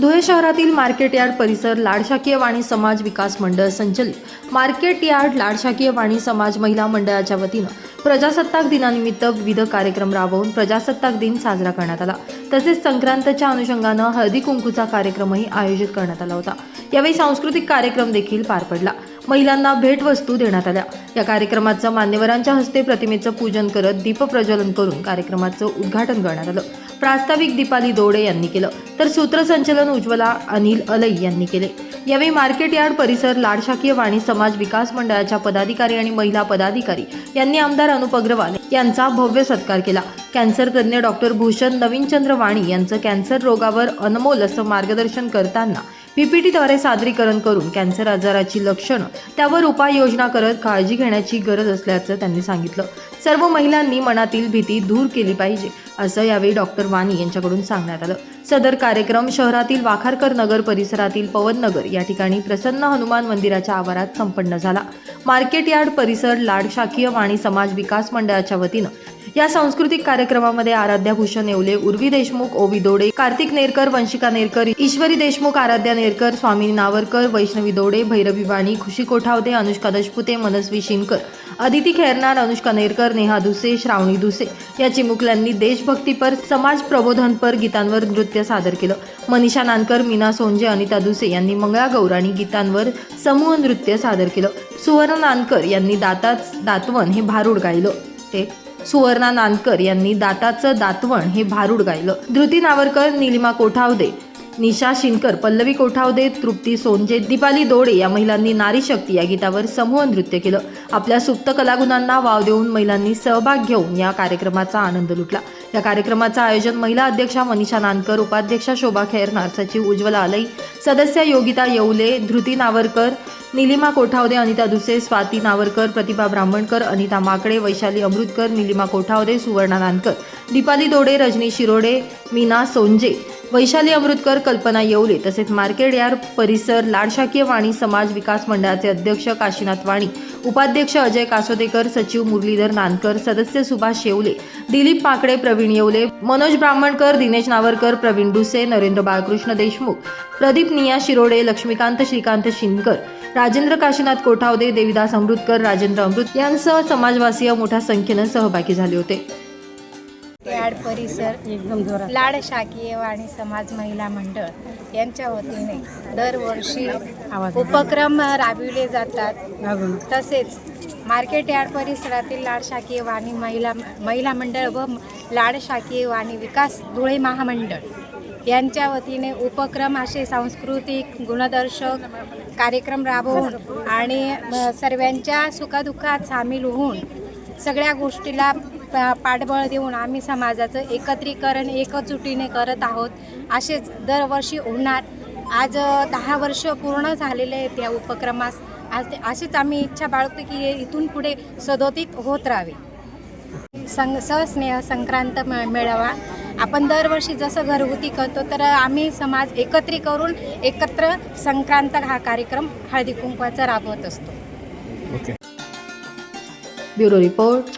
धुळे शहरातील market yard परिसर लाडशाकीय वाणी समाज विकास मंडळ संचलित. मार्केट यार्ड लाडशाकीय वाणी समाज महिला मंडळाच्या वतीनं प्रजासत्ताक दिनानिमित्त विविध कार्यक्रम राबवून प्रजासत्ताक दिन साजरा करण्यात आला. तसेच संक्रांतच्या अनुषंगानं हळदी कुंकूचा कार्यक्रमही आयोजित करण्यात आला होता. यावेळी सांस्कृतिक कार्यक्रम देखील पार पडला. महिलांना भेटवस्तू देण्यात आल्या. या कार्यक्रमाचं मान्यवरांच्या हस्ते प्रतिमेचं पूजन करत दीपप्रज्वलन करून कार्यक्रमाचं उद्घाटन करण्यात आलं. प्रास्ताविक दीपाली दोडे यांनी केलं. तर सूत्रसंचलन उज्ज्वला अनिल अलई यांनी केले. यावेळी मार्केट यार्ड परिसर लाडशाकीय वाणी समाज विकास मंडळाच्या पदाधिकारी आणि महिला पदाधिकारी यांनी आमदार अनुप अग्रवाल यांचा भव्य सत्कार केला. कॅन्सरतज्ञ डॉक्टर भूषण नवीनचंद्र वाणी यांचं कॅन्सर रोगावर अनमोल असं मार्गदर्शन करताना पीपीटीद्वारे सादरीकरण करून कॅन्सर आजाराची लक्षणं त्यावर उपाययोजना करत काळजी घेण्याची गरज असल्याचं त्यांनी सांगितलं. सर्व महिलांनी मनातील भीती दूर केली पाहिजे असं यावेळी डॉक्टर वाणी यांच्याकडून सांगण्यात आलं. सदर कार्यक्रम शहरातील वाखारकर नगर परिसरातील पवन नगर या ठिकाणी प्रसन्न हनुमान मंदिराच्या आवारात संपन्न झाला. मार्केट यार्ड परिसर लाड शाकीय वाणी समाज विकास मंडळाच्या वतीनं. या सांस्कृतिक कार्यक्रमामध्ये आराध्या भूषण येवले उर्वी देशमुख ओवी दोडे कार्तिक नेरकर वंशिका नेरकर ईश्वरी देशमुख आराध्या नेरकर स्वामी नावरकर वैष्णवी दोडे भैरवी वाणी खुशी कोठावदे अनुष्का दशपुते मनस्वी शिनकर अदिती खेरनार अनुष्का नेरकर नेहा दुसे श्रावणी दुसे या चिमुकल्यांनी देशभक्तीपर समाज प्रबोधनपर गीतांवर नृत्य सादर केलं. मनीषा नानकर मीना सोंजे अनिता दुसे यांनी मंगळा गौराणी गीतांवर समूह नृत्य सादर केलं. सुवर्ण नानकर यांनी दाताच दातवण हे भारूड गायलं. ते सुवर्णा नानकर यांनी दाताचं दातवण हे भारूड गायलं. धृती नावरकर निलिमा कोठावदे निशा शिनकर पल्लवी कोठावदे तृप्ती सोनजे दीपाली दोडे या महिलांनी नारी शक्ती या गीतावर समूह नृत्य केलं. आपल्या सुप्त कलागुणांना वाव देऊन महिलांनी सहभाग घेऊन या कार्यक्रमाचा आनंद लुटला. या कार्यक्रमाचं आयोजन महिला अध्यक्षा मनीषा नानकर उपाध्यक्षा शोभा खैरनार सचिव उज्ज्वला आलई सदस्य योगिता येवले धृती नावरकर निलिमा कोठावदे अनिता दुसे स्वाती नावरकर प्रतिभा ब्राह्मणकर अनिता माकडे वैशाली अमृतकर निलिमा कोठावदे सुवर्णा नानकर दीपाली दोडे रजनी शिरोडे मीना सोंजे वैशाली अमृतकर कल्पना येवले तसेच मार्केट यार्ड परिसर लाडशाकीय वाणी समाज विकास मंडळाचे अध्यक्ष काशीनाथ वाणी उपाध्यक्ष अजय कासोदेकर सचिव मुरलीधर नानकर सदस्य सुभाष येवले दिलीप पाकडे प्रवीण येवले मनोज ब्राह्मणकर दिनेश नावरकर प्रवीण डुसे नरेंद्र बाळकृष्ण देशमुख प्रदीप निया शिरोडे लक्ष्मीकांत श्रीकांत शिंदकर राजेंद्र काशीनाथ कोठावदे देविदास अमृतकर राजेंद्र अमृत यांसह समाजवासीय मोठ्या संख्येनं सहभागी झाले होते. याड परिसर एकदम जोरात लाड शाकीय वाणी समाज महिला मंडळ यांच्या वतीने दरवर्षी उपक्रम राबविले जातात. तसेच मार्केट यार्ड परिसरातील लाड शाकीय वाणी महिला महिला मंडळ व लाड शाकीय वाणी विकास धुळे महामंडळ यांच्या वतीने उपक्रम असे सांस्कृतिक गुणदर्शक कार्यक्रम राबवून आणि सर्वांच्या सुखदुःखात सामील होऊन सगळ्या गोष्टीला पाठबळ देऊन आम्ही समाजाचं एकत्रीकरण एकजुटीने करत आहोत. असेच दरवर्षी होणार आज दहा वर्ष पूर्ण झालेले आहेत या उपक्रमास. आज ते असेच आम्ही इच्छा बाळगतो की हे इथून पुढे सदोदित होत राहावे. सं सहस्नेह संक्रांत मे- मेळावा. आपण दरवर्षी जसं घरगुती करतो तर आम्ही समाज एकत्री करून एकत्र संक्रांत हा कार्यक्रम हळदी कुंकवाचा राबवत असतो. Bureau report.